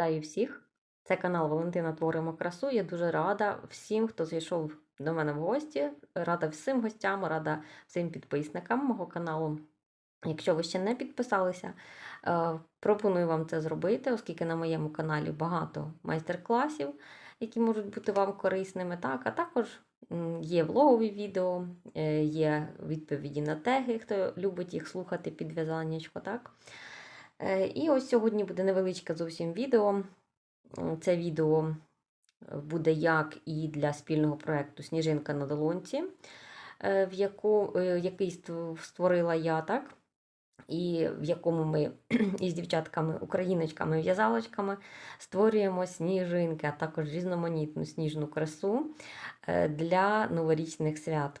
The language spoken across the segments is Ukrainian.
Вітаю всіх! Це канал Валентина Творимо красу. Я дуже рада всім, хто зайшов до мене в гості. Рада всім гостям, рада всім підписникам мого каналу. Якщо ви ще не підписалися, е, пропоную вам це зробити, оскільки на моєму каналі багато майстер-класів, які можуть бути вам корисними. Так, а також є влогові відео, е, є відповіді на теги, хто любить їх слухати під в'язаннячко. Так? Е, І ось сьогодні буде невеличке зовсім відео. Це відео е, буде як і для спільного проєкту Сніжинка на долонці, е, в яку, який створила я, так? І в якому ми із дівчатками, україночками, в'язалочками створюємо сніжинки, а також різноманітну сніжну красу для новорічних свят.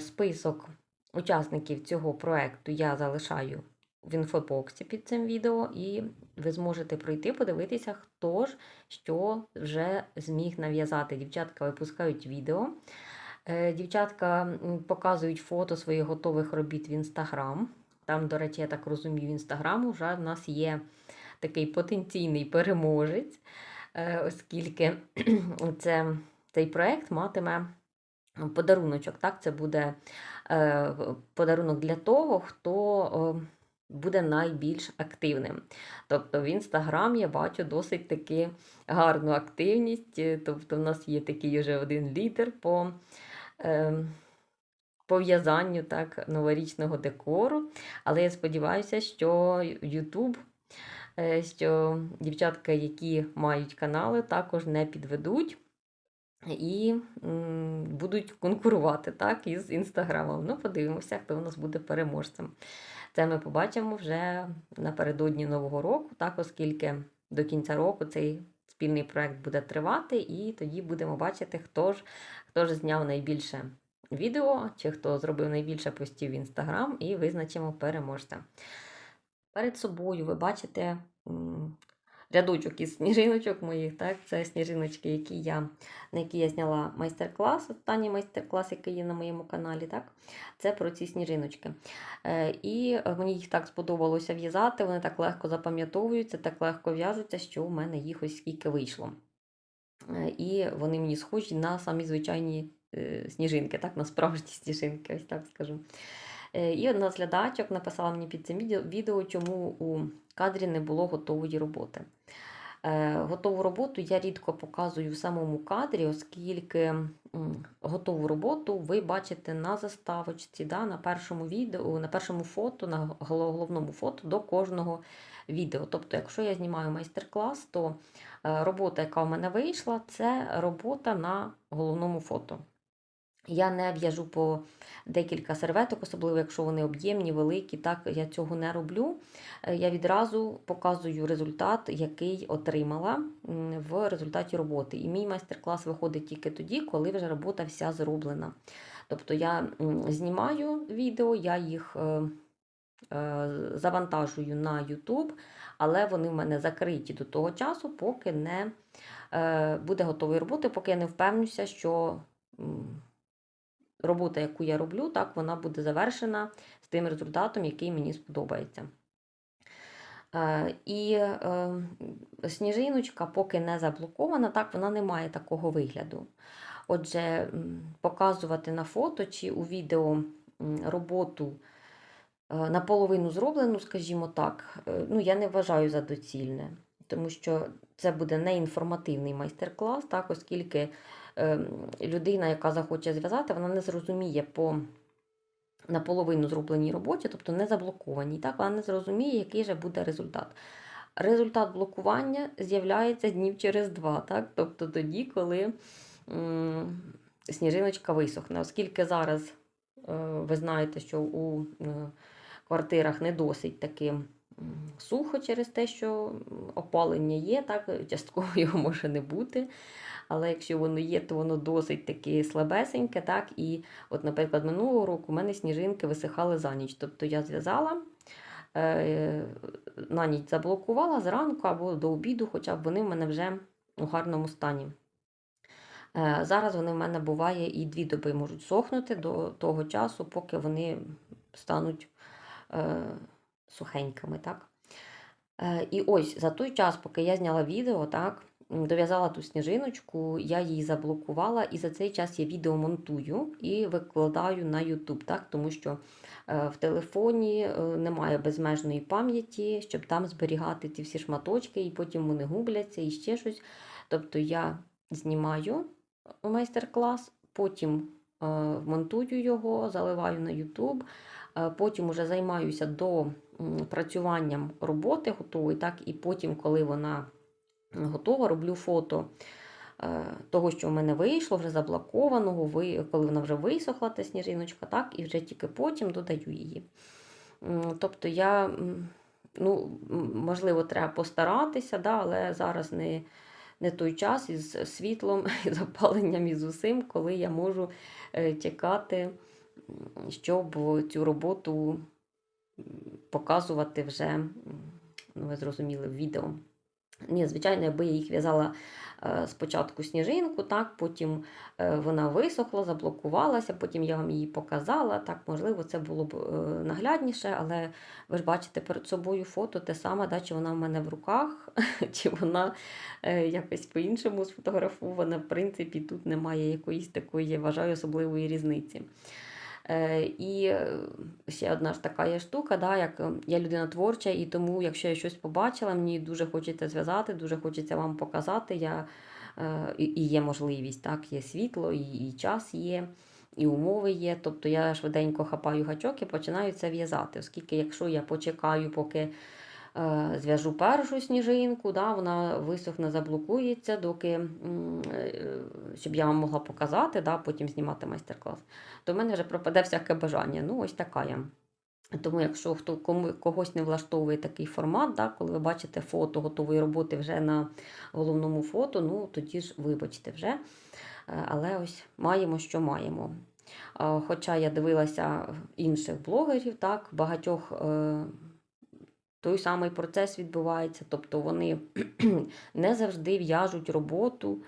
Список учасників цього проєкту я залишаю в інфобоксі під цим відео, і ви зможете пройти, подивитися, хто ж що вже зміг нав'язати. Дівчатка випускають відео. Е, Дівчатка показують фото своїх готових робіт в інстаграм. Там, до речі, я так розумію, в інстаграм вже в нас є такий потенційний переможець, е, оскільки це, цей проект матиме подаруночок. Так? Це буде е, подарунок для того, хто буде найбільш активним. Тобто в інстаграм я бачу досить таки гарну активність. е, Тобто, в нас є такий вже один лідер по. Е, по в'язанню так, новорічного декору. Але я сподіваюся, що YouTube, е, що дівчатка, які мають канали, також не підведуть і будуть конкурувати так, із інстаграмом. Ну, подивимося, хто у нас буде переможцем. Це ми побачимо вже напередодні Нового року, так, оскільки до кінця року цей спільний проект буде тривати, і тоді будемо бачити, хто ж, хто ж зняв найбільше відео, чи хто зробив найбільше постів в інстаграм, і визначимо переможця. Перед собою ви бачите рядочок із сніжиночок моїх. Так? Це сніжиночки, які я, на які я зняла майстер-клас, останній майстер-клас, який є на моєму каналі. Так? Це про ці сніжиночки. Е, І мені їх так сподобалося в'язати, вони так легко запам'ятовуються, так легко в'яжуться, що в мене їх ось скільки вийшло. Е, І вони мені схожі на самі звичайні е, сніжинки, так, на справжні сніжинки, ось так скажу. Е, І одна з глядачок написала мені під цим відео- чому у кадрі не було готової роботи. Е, Готову роботу я рідко показую в самому кадрі, оскільки готову роботу ви бачите на заставочці, да, на першому відео, на першому фото, на головному фото до кожного відео. Тобто, якщо я знімаю майстер-клас, то е, робота, яка в мене вийшла, це робота на головному фото. Я не в'яжу по декілька серветок, особливо якщо вони об'ємні, великі. Так я цього не роблю. Е, Я відразу показую результат, який отримала в результаті роботи. І мій майстер-клас виходить тільки тоді, коли вже робота вся зроблена. Тобто я знімаю відео, я їх е, е, завантажую на YouTube, але вони в мене закриті до того часу, поки не буде готової роботи, поки я не впевнюся, що. Робота, яку я роблю, так, вона буде завершена з тим результатом, який мені сподобається. Е, І е, сніжиночка, поки не заблокована, так, вона не має такого вигляду. Отже, показувати на фото чи у відео роботу е, наполовину зроблену, скажімо так, ну, я не вважаю за доцільне, тому що це буде неінформативний майстер-клас, так, оскільки людина, яка захоче зв'язати, вона не зрозуміє по наполовину зробленій роботі, тобто не заблокованій, так, вона не зрозуміє, який же буде результат. Результат блокування з'являється днів через два, так? тобто тоді, коли м, сніжиночка висохне. Оскільки зараз е, ви знаєте, що у е, квартирах не досить таки сухо через те, що опалення є, так, частково його може не бути. Але якщо воно є, то воно досить таки слабесеньке. так, І, от, наприклад, минулого року у мене сніжинки висихали за ніч. Тобто я зв'язала, е, на ніч заблокувала зранку або до обіду, хоча б вони в мене вже у гарному стані. Е, Зараз вони в мене буває і дві доби можуть сохнути до того часу, поки вони стануть е, сухенькими. так. І ось за той час, поки я зняла відео, так, дов'язала ту сніжиночку, я її заблокувала, і за цей час я відео монтую і викладаю на YouTube, так, тому що е, в телефоні е, немає безмежної пам'яті, щоб там зберігати ті всі шматочки, і потім вони губляться і ще щось. Тобто я знімаю майстер-клас, потім е, монтую його, заливаю на YouTube. Е, Потім уже займаюся до працюванням роботи готової, так, і потім, коли вона готова, роблю фото е, того, що в мене вийшло, вже заблокованого, коли вона вже висохла, та сніжиночка, так, і вже тільки потім додаю її. Тобто я, ну, можливо, треба постаратися, да, але зараз не, не той час із світлом, із опаленням, і з усім, коли я можу чекати, щоб цю роботу показувати вже, ну, ви зрозуміли, в відео. Ні, звичайно, якби я їх в'язала е, спочатку сніжинку, так, потім е, вона висохла, заблокувалася, потім я вам її показала. Так, можливо, це було б е, наглядніше, але ви ж бачите перед собою фото те саме, да, чи вона в мене в руках, чи вона якось по-іншому сфотографована. В принципі, тут немає якоїсь такої, я вважаю, особливої різниці. Е, І е, ще одна ж така є штука, да, як е, я людина творча, і тому, якщо я щось побачила, мені дуже хочеться зв'язати, дуже хочеться вам показати. Я, і, є можливість, так, є світло, і, і час є, і умови є. Тобто я швиденько хапаю гачок і починаю це в'язати. Оскільки, якщо я почекаю, поки зв'яжу першу сніжинку, да, вона висохне, заблокується, доки, е, щоб я вам могла показати, да, потім знімати майстер-клас то в мене вже пропаде всяке бажання. Ну, ось така я. Тому, якщо хто кому когось не влаштовує такий формат, да, коли ви бачите фото готової роботи вже на головному фото, ну тоді ж вибачте вже. Е, Але ось маємо, що маємо. Е, Хоча я дивилася інших блогерів, так, багатьох е, той самий процес відбувається, тобто вони не завжди в'яжуть роботу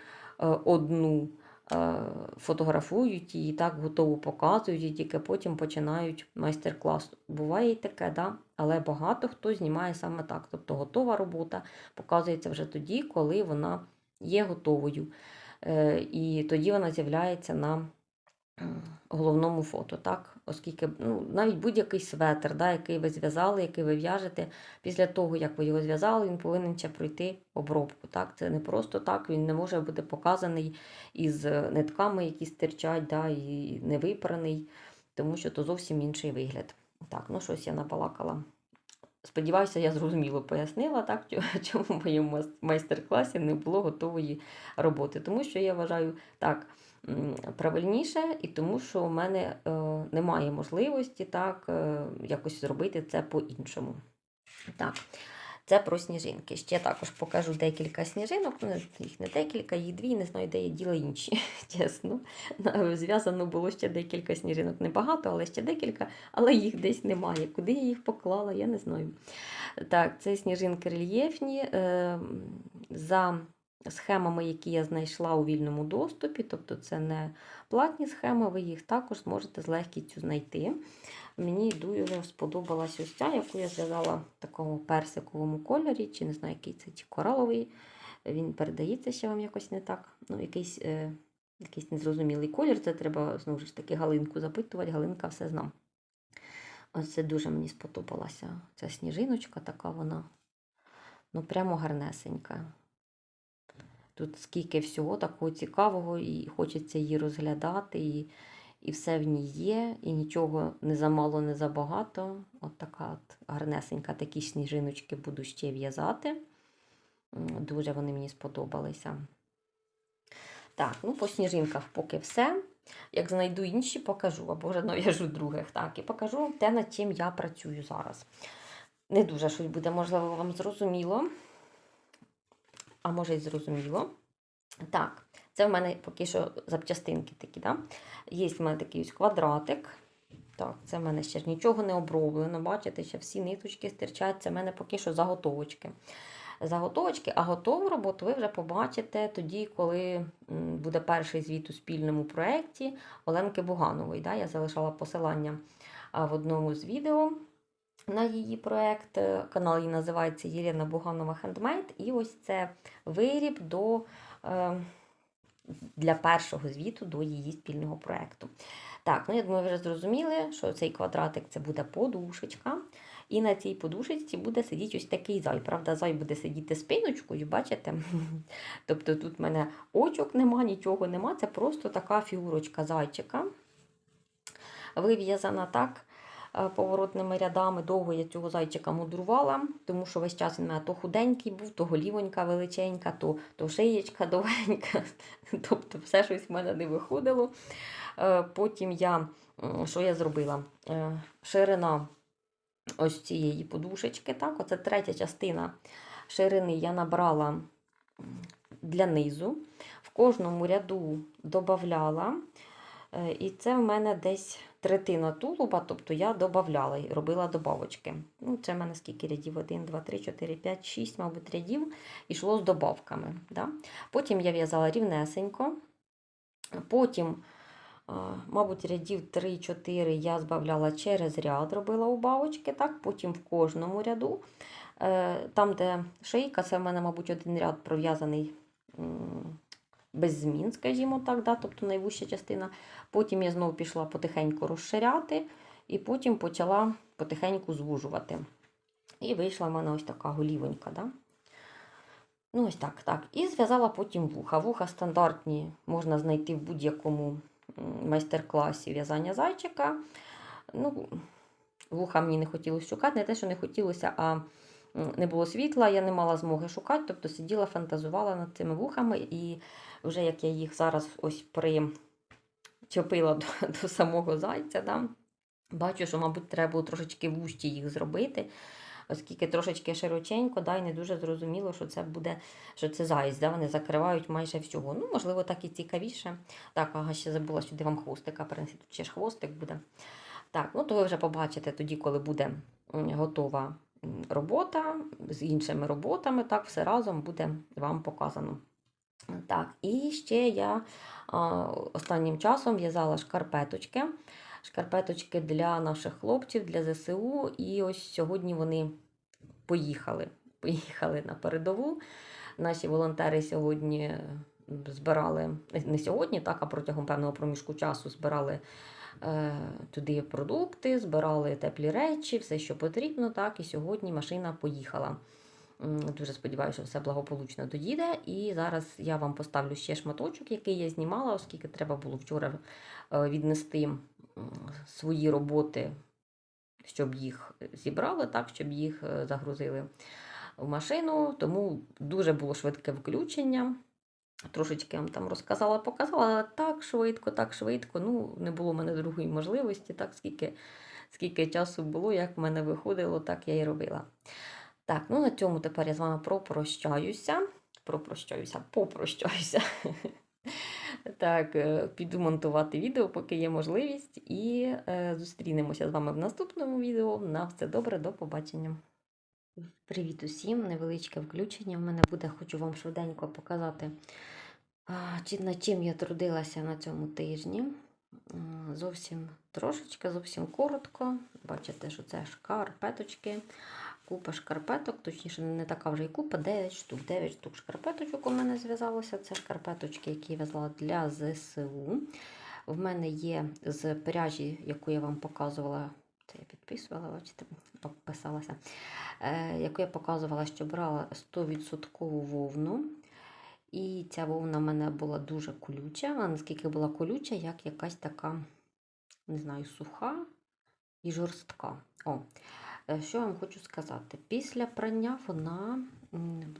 е, одну е, фотографують її, так готову показують, і тільки потім починають майстер-клас. Буває і таке, да? але багато хто знімає саме так. Тобто готова робота показується вже тоді, коли вона є готовою. Е, І тоді вона з'являється на головному фото, так? Оскільки ну, навіть будь-який светр, да, який ви зв'язали, який ви в'яжете, після того, як ви його зв'язали, він повинен ще пройти обробку. Так? Це не просто так, він не може бути показаний із е, нитками, які стирчать, да, і не випраний, тому що то зовсім інший вигляд. Так, ну щось я набалакала. Сподіваюся, я зрозуміло пояснила, так, чому в моєму майстер-класі не було готової роботи. Тому що я вважаю так правильніше, і тому що у мене е, немає можливості так, е, якось зробити це по-іншому. Так, це про сніжинки. Ще також покажу декілька сніжинок. Ну, їх не декілька, їх дві, не знаю, де я діла інші, чесно. Зв'язано було ще декілька сніжинок. Небагато, але ще декілька, але їх десь немає. Куди я їх поклала, я не знаю. Так, це сніжинки рельєфні. е, За схемами, які я знайшла у вільному доступі, тобто це не платні схеми, ви їх також зможете з легкістю знайти. Мені дуже сподобалась ось ця, яку я зв'язала в такому персиковому кольорі, чи не знаю, який це чи кораловий. Він передається ще вам якось не так. Ну, якийсь, е, якийсь незрозумілий колір. Це треба знову ж таки галинку запитувати. Галинка все зна. Ось це дуже мені сподобалася. Ця сніжиночка така вона. Ну, прямо гарнесенька. Тут скільки всього такого цікавого, і хочеться її розглядати, і, і все в ній є, і нічого не замало, не забагато. От така от гарнесенька, такі сніжиночки буду ще в'язати. Дуже вони мені сподобалися. Так, ну по сніжинках поки все. Як знайду інші, покажу, або вже нав'яжу других. Так, і покажу те, над чим я працюю зараз. Не дуже щось буде, можливо, вам зрозуміло. А може й зрозуміло. Так, це в мене поки що запчастинки такі, да? Є в мене такий ось квадратик. Так, це в мене ще ж нічого не оброблено. Бачите, ще всі ниточки стирчать. Це в мене поки що заготовочки. Заготовочки, а готову роботу ви вже побачите тоді, коли буде перший звіт у спільному проєкті Оленки Буганової. Да? Я залишала посилання в одному з відео. На її проєкт. Е, Канал її називається Єлена Буганова Хендмейд. І ось це виріб до, е, для першого звіту до її спільного проєкту. Так, ну я думаю, ви вже зрозуміли, що цей квадратик це буде подушечка. І на цій подушечці буде сидіти ось такий зай. Правда, зай буде сидіти спиночкою, бачите? Тобто тут в мене очок нема, нічого нема. Це просто така фігурочка зайчика. Вив'язана так поворотними рядами. Довго я цього зайчика мудрувала, тому що весь час він мене то худенький був, то голівонька величенька, то, то шиєчка довгенька. Тобто все щось в мене не виходило. Е, Потім я, що я зробила? Е, Ширина ось цієї подушечки. Так, оце третя частина ширини я набрала для низу. В кожному ряду додавала. Е, І це в мене десь третина тулуба, тобто я додавала і робила добавочки. Ну, це в мене скільки рядів? 1, 2, 3, 4, 5, 6, мабуть, рядів йшло з добавками. Да? Потім я в'язала рівнесенько. Потім, е, мабуть, рядів 3-4 я збавляла через ряд, робила убавочки. Так? Потім в кожному ряду. Е, Там, де шийка, це в мене, мабуть, один ряд пров'язаний без змін, скажімо так, да? тобто найвища частина. Потім я знову пішла потихеньку розширяти, і потім почала потихеньку звужувати. І вийшла в мене ось така голівонька. Да? Ну, ось так, так. І зв'язала потім вуха. Вуха стандартні можна знайти в будь-якому майстер-класі в'язання зайчика. Ну, вуха мені не хотілося шукати, не те, що не хотілося, а не було світла, я не мала змоги шукати, тобто сиділа, фантазувала над цими вухами, і вже як я їх зараз ось причепила до, до самого зайця, да, бачу, що, мабуть, треба було трошечки вужче їх зробити. Оскільки трошечки широченько, да, і не дуже зрозуміло, що це буде, що це заяць, да, вони закривають майже всього. Ну, можливо, так і цікавіше. Так, ага, ще забула сюди вам хвостика принести, тут ще ж хвостик буде. Так, ну то ви вже побачите тоді, коли буде готова робота з іншими роботами, так, все разом буде вам показано. Так, і ще я останнім часом в'язала шкарпеточки. Шкарпеточки для наших хлопців, для ЗСУ. І ось сьогодні вони поїхали. Поїхали на передову. Наші волонтери сьогодні збирали, не сьогодні, так, а протягом певного проміжку часу збирали туди продукти, збирали теплі речі, все, що потрібно. Так, і сьогодні машина поїхала. Дуже сподіваюся, що все благополучно доїде. І зараз я вам поставлю ще шматочок, який я знімала, оскільки треба було вчора е, віднести свої роботи, щоб їх зібрали, так, щоб їх е, загрузили в машину. Тому дуже було швидке включення. Трошечки вам там розказала, показала, але так швидко, так швидко. Ну, не було в мене другої можливості, так скільки, скільки часу було, як в мене виходило, так я і робила. Так, ну на цьому тепер я з вами пропрощаюся. Пропрощаюся, попрощаюся. Так, е, піду монтувати відео, поки є можливість, і е, зустрінемося з вами в наступному відео. На все добре, до побачення. Привіт усім! Невеличке включення. В мене буде, хочу вам швиденько показати, над чим я трудилася на цьому тижні. Зовсім трошечки, зовсім коротко. Бачите, що це шкарпеточки. Купа шкарпеток, точніше, не така вже і купа, 9 штук. 9 штук шкарпеточок у мене зв'язалося. Це шкарпеточки, які я в'язала для ЗСУ. В мене є з пряжі, яку я вам показувала. Це я підписувала, бачите, обписалася. Е, яку я показувала, що брала 100% вовну. І ця вовна в мене була дуже колюча. Вона наскільки була колюча, як якась така, не знаю, суха і жорстка. О, е, що я вам хочу сказати? Після прання вона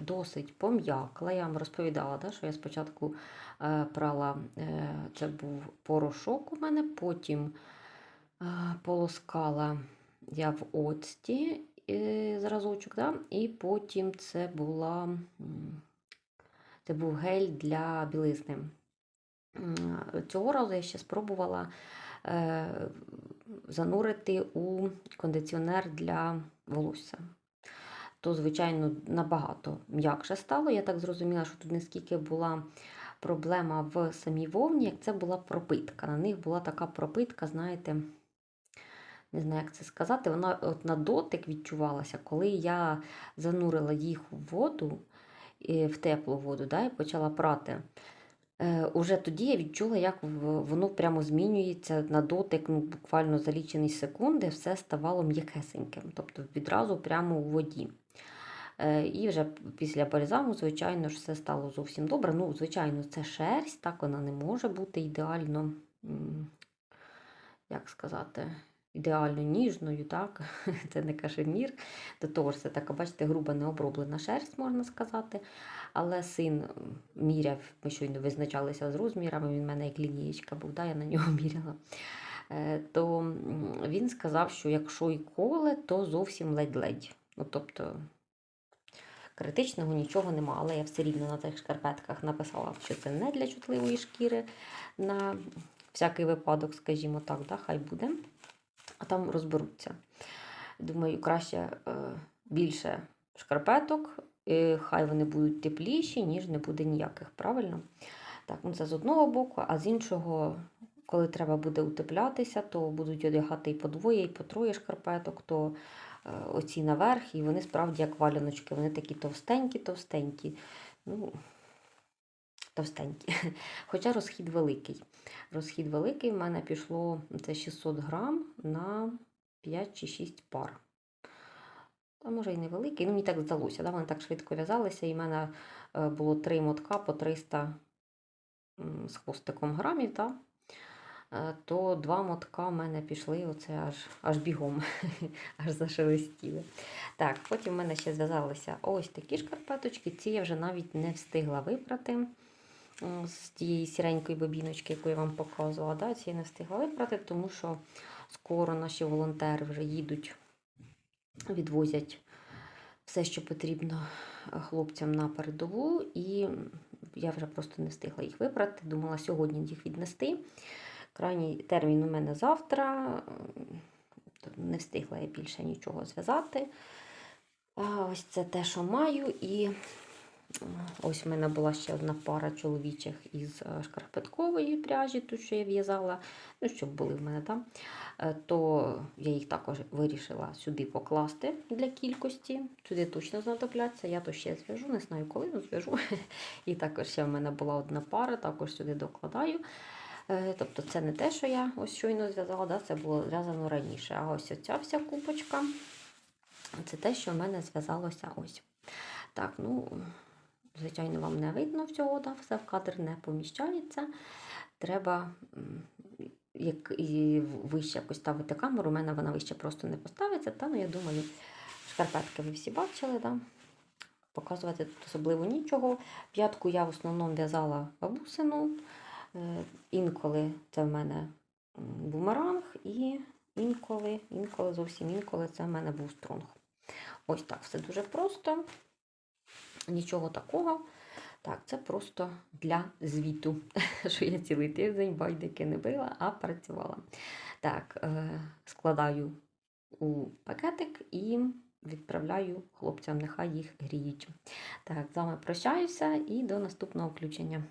досить пом'якла. Я вам розповідала, да, що я спочатку е, прала, е, це був порошок у мене, потім полоскала я в оцті е, зразочок, да, і потім це була. це був гель для білизни. Цього разу я ще спробувала е, занурити у кондиціонер для волосся. То, звичайно, набагато м'якше стало. Я так зрозуміла, що тут не скільки була проблема в самій вовні, як це була пропитка. На них була така пропитка, знаєте, не знаю, як це сказати, вона от на дотик відчувалася, коли я занурила їх в воду, в теплу воду, да, і почала прати. Е, уже тоді я відчула, як воно прямо змінюється на дотик, ну, буквально за лічені секунди, все ставало м'якесеньким, тобто відразу прямо у воді. Е, І вже після бальзаму, звичайно ж, все стало зовсім добре. Ну, звичайно, це шерсть, так вона не може бути ідеально, як сказати, ідеально ніжною, так? Це не кашемір. До того ж, це така, бачите, груба необроблена шерсть, можна сказати. Але син міряв, ми щойно визначалися з розмірами, він в мене як лінієчка був, да, я на нього міряла. Е, То він сказав, що якщо і коле, то зовсім ледь-ледь. Ну, тобто критичного нічого нема, але я все рівно на цих шкарпетках написала, що це не для чутливої шкіри на всякий випадок, скажімо так, да, хай буде. А там розберуться. Думаю, краще е, більше шкарпеток, хай вони будуть тепліші, ніж не буде ніяких, правильно? Так, ну це з одного боку, а з іншого, коли треба буде утеплятися, то будуть одягати і по двоє, і по троє шкарпеток, то е, оці наверх, і вони справді як валяночки, вони такі товстенькі, товстенькі. Ну, товстенькі. Хоча розхід великий. Розхід великий, в мене пішло це 600 грам на 5 чи 6 пар. Та може і невеликий, ну мені так здалося, да? вони так швидко в'язалися, і в мене е, було 3 мотка по 300 м, з хвостиком грамів, та? Е, то два мотка в мене пішли оце аж, аж бігом, аж зашелестіли. Так, потім в мене ще зв'язалися ось такі шкарпеточки. Ці я вже навіть не встигла випрати з тієї сіренької бобіночки, яку я вам показувала. Да? Ці не встигла випрати, тому що скоро наші волонтери вже їдуть, відвозять все, що потрібно е, хлопцям на передову, і я вже просто не встигла їх випрати. Думала сьогодні їх віднести. Крайній термін у мене завтра. Не встигла я більше нічого зв'язати. А Ось це те, що маю. І ось в мене була ще одна пара чоловічих із е, шкарпеткової пряжі, ту, що я в'язала, ну, щоб були в мене там. Е, То я їх також вирішила сюди покласти для кількості. Сюди точно знадобляться. Я то ще зв'яжу, не знаю коли, але зв'яжу. І також ще в мене була одна пара, також сюди докладаю. Е, Тобто це не те, що я ось щойно зв'язала, да, це було зв'язано раніше. А ось оця вся купочка це те, що в мене зв'язалося ось. Так, ну, звичайно, вам не видно всього, да, все в кадр не поміщається. Треба як і вище якось ставити камеру, у мене вона вище просто не поставиться. Та, ну, я думаю, шкарпетки ви всі бачили, да? показувати тут особливо нічого. П'ятку я в основному в'язала бабусину. Е, Інколи це в мене бумеранг, і інколи, інколи, зовсім інколи це в мене був стронг. Ось так, все дуже просто. Нічого такого. Так, це просто для звіту, що я цілий тиждень байдики не била, а працювала. Так, е, складаю у пакетик і відправляю хлопцям, нехай їх гріють. Так, з вами прощаюся і до наступного включення.